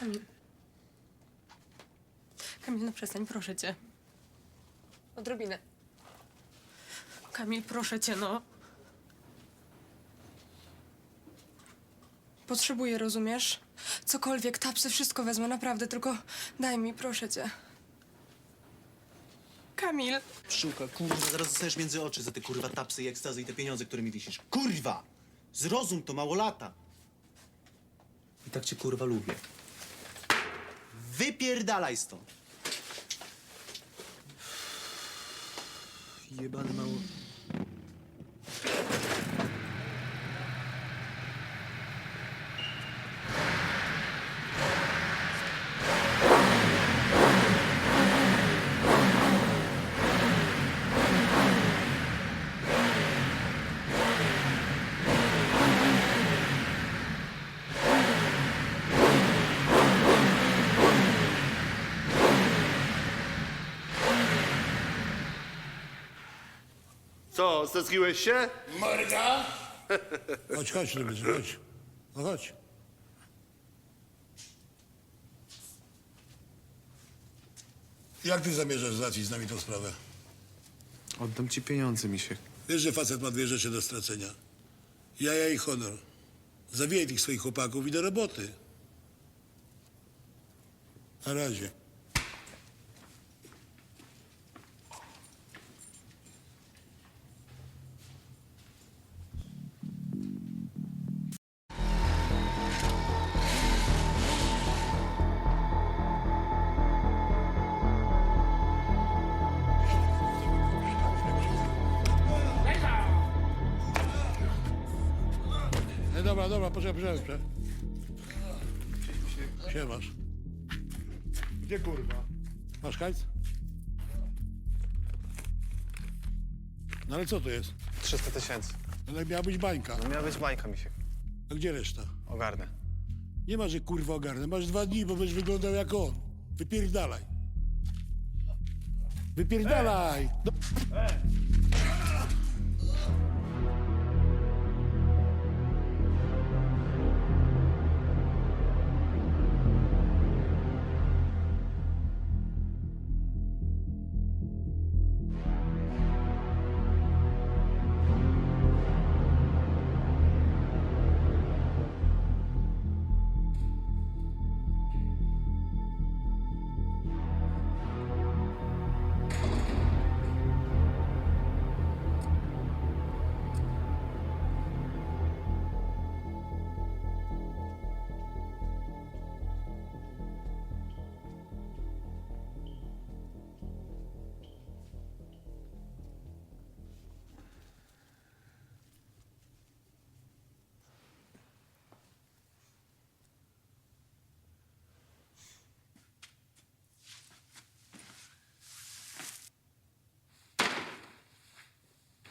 Kamil. Kamil, no przestań, proszę cię. Odrobinę. Kamil, proszę cię, no. Potrzebuję, rozumiesz? Cokolwiek, tapsy, wszystko wezmę, naprawdę, tylko daj mi, proszę cię. Kamil. Pszczółka, kurwa, zaraz dostajesz między oczy za te kurwa tapsy i ekstazy i te pieniądze, które mi wisisz. Kurwa! Zrozum to, mało lata. I tak cię kurwa lubię. Wypierdalaj stąd! Jebany mało... Co, stęskiłeś się? Morda? Chodź, chodź, lubisz, chodź. No chodź. Jak ty zamierzasz załatwić z nami tą sprawę? Oddam ci pieniądze, Misiek. Wiesz, że facet ma dwie rzeczy do stracenia. Jaja i honor. Zawijaj tych swoich chłopaków i do roboty. Na razie. Dobra, dobra, poczekaj, poczekaj. Siemasz. Gdzie kurwa? Masz hajs? No ale co to jest? 300 tysięcy. No ale miała być bańka. No miała być bańka, Misiek. A gdzie reszta? Ogarnę. Nie ma, że kurwa ogarnę. Masz dwa dni, bo będziesz wyglądał jak on. Wypierdalaj. Wypierdalaj! No.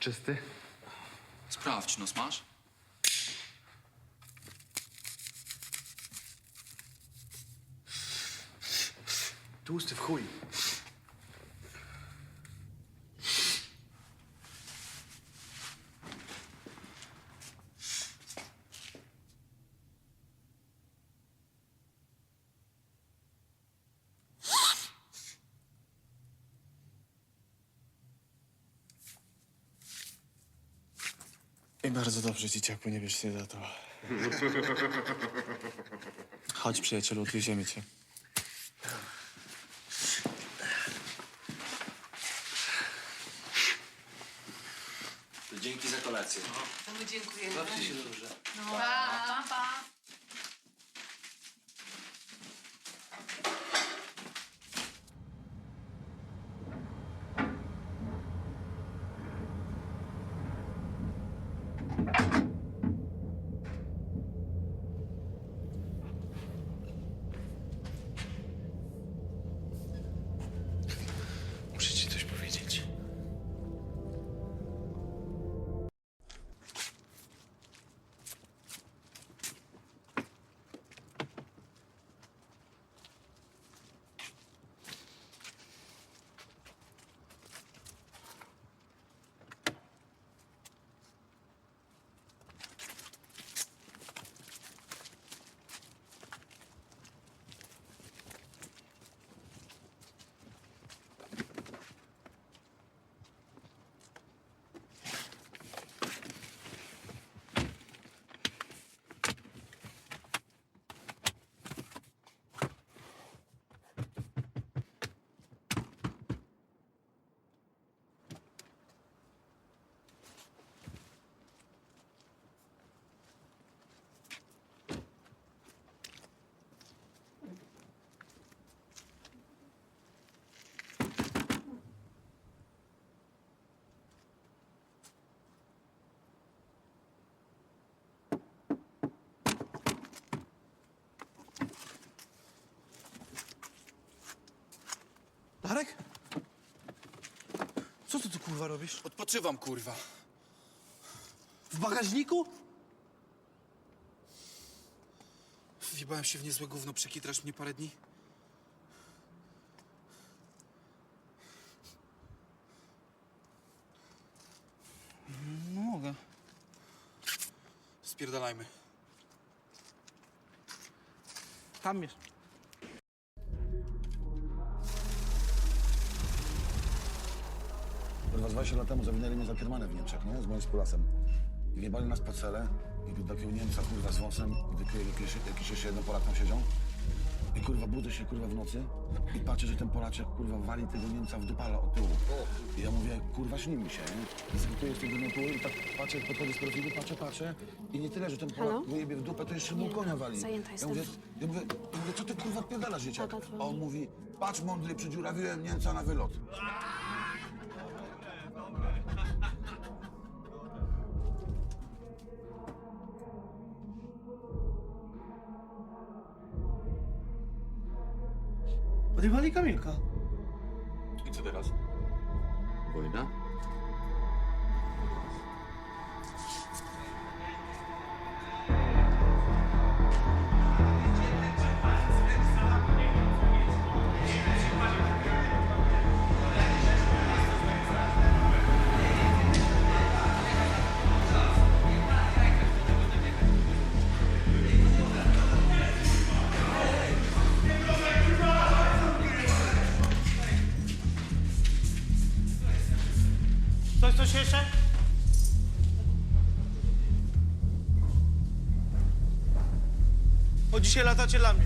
Czysty? Sprawdź, no smasz? Tłusty w chuj. I bardzo dobrze, dzieciaku, nie bierz się za to. Chodź, przyjacielu, odwieziemy cię. Dzięki za kolację. My dziękujemy. Bawcie się dobrze. Muszę Co ty tu kurwa robisz? Odpoczywam, kurwa. W bagażniku? Wjebałem się w niezłe gówno, przekitrasz mnie parę dni? No mogę. Spierdalajmy. Tam jest. 20 lat temu zawinęli mnie za kiermanę w Niemczech, nie? Z moim współlasem. I wjebali nas po cele i do takiego Niemca, kurwa, z wąsem, gdy jakiś, jakiś jeszcze jeden Polak tam siedział. I kurwa, budzę się, kurwa, w nocy i patrzę, że ten Polaczek, kurwa, wali tego Niemca w dupala od tyłu. I ja mówię, kurwa, śni mi się, nie? I skakuję z tego motoru i tak patrzę, podchodzę z profilu, patrzę, patrzę i nie tyle, że ten Polak Halo? wyjebie w dupę, to jeszcze mu Nie, konia wali. zajęta Ja jestem. mówię, ja mówię, ja mówię, co ty, kurwa, odpierdalasz, dzieciak? Tata dzwoni. A on mówi, patrz, mądry, przedziurawiłem Niemca na wylot. Odjebali Kamilka. I co teraz? Wojna? Jeszcze? Od dzisiaj latacie dla mnie.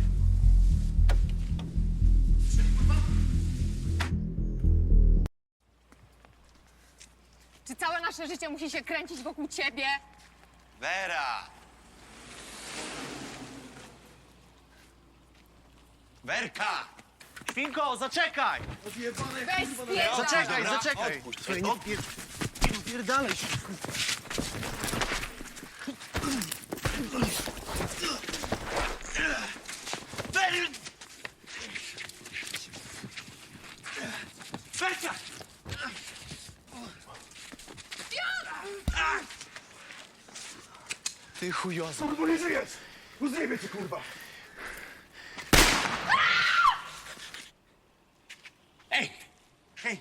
Czy całe nasze życie musi się kręcić wokół ciebie? Wera! Werka! Świnko, zaczekaj! Weź spierdalaj! Zaczekaj, zaczekaj! Słuchaj, nie, nie pierdalaj się. Werka! Ty chujoza. Kurwa, nie żyjesz! Rozjebie cię, kurwa! Ej! Hej!